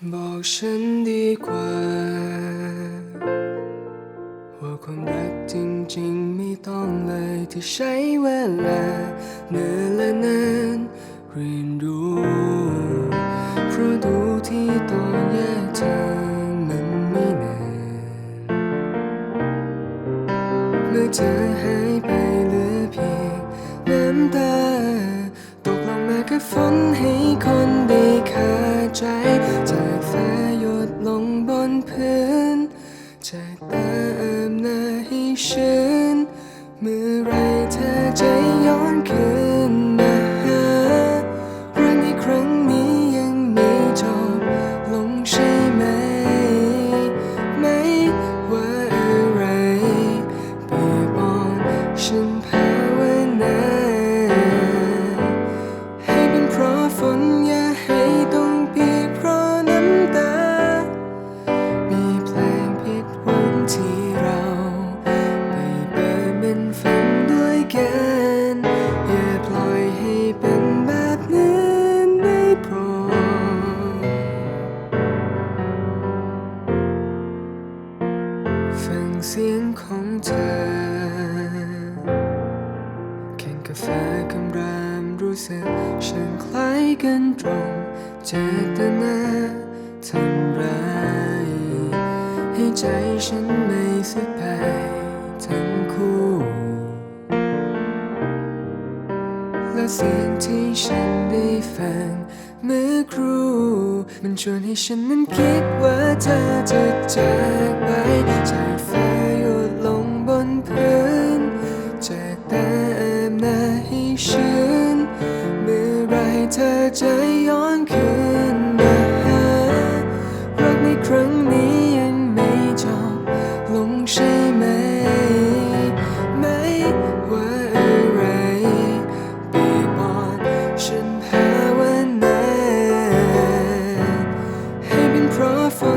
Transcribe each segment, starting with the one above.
บอกฉันดีกว่า ว่าความรักจริงๆ ไม่ต้องเลยที่ใช้เวลาเนิ่นและนานเรียนรู้เพราะดูที่ตอนแยกทางมันไม่นานเมื่อเธอหายไปเหลือเพียงน้ำตา ตกลงมากับฝนให้คนได้ขาดใจ อาบหน้าให้ชื้นเมื่อไร เป็นแบบนั้นได้โปรดฟังเสียงของเธอแข่งกาแฟคำรามรู้สึกช่างคล้ายกันตรงเจตนาทำร้ายให้ใจฉันไม่สบายทั้งคู่ และเสียงที่ฉันได้ฟังเมื่อครูมันชวนให้ฉันนั้นคิดว่าเธอจะจากไปจากฟ้าหยดลงบนพื้นจากตาอาบหน้าให้ชื้นเมื่อไรเธอจะย้อนคืนมาหารักในครั้ง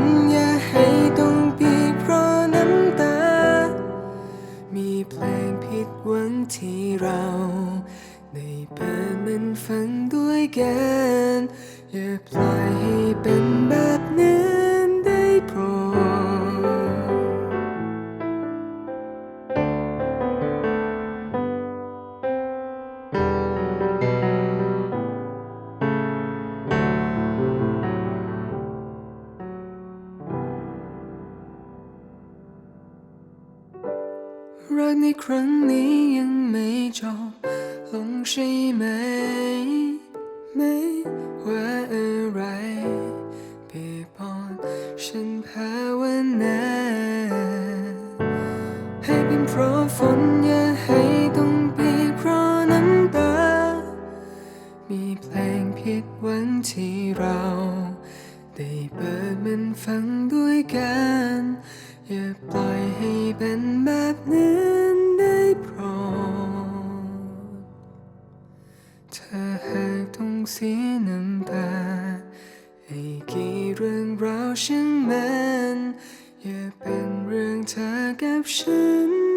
นอย่าให้ต้องปีกเพราะน้ำตา มีเพลงผิดหวังที่เราได้เปิดมันฟังด้วยกัน อย่าปล่อยให้เป็นแบบนี้ รักในครั้งนี้ยังไม่จบลงใช่ไหม ไม่ว่าอะไรเปียกปอนฉันภาวนาให้เป็นเพราะฝนอย่าให้ต้องเปียกเพราะน้ำตา มีเพลงผิดหวังที่เราได้เปิดมันฟังด้วยกัน อย่าปล่อยให้เป็นแบบ เสียน้ำตาให้กี่เรื่องราวช่างมัน อย่าเป็นเรื่องเธอกับฉัน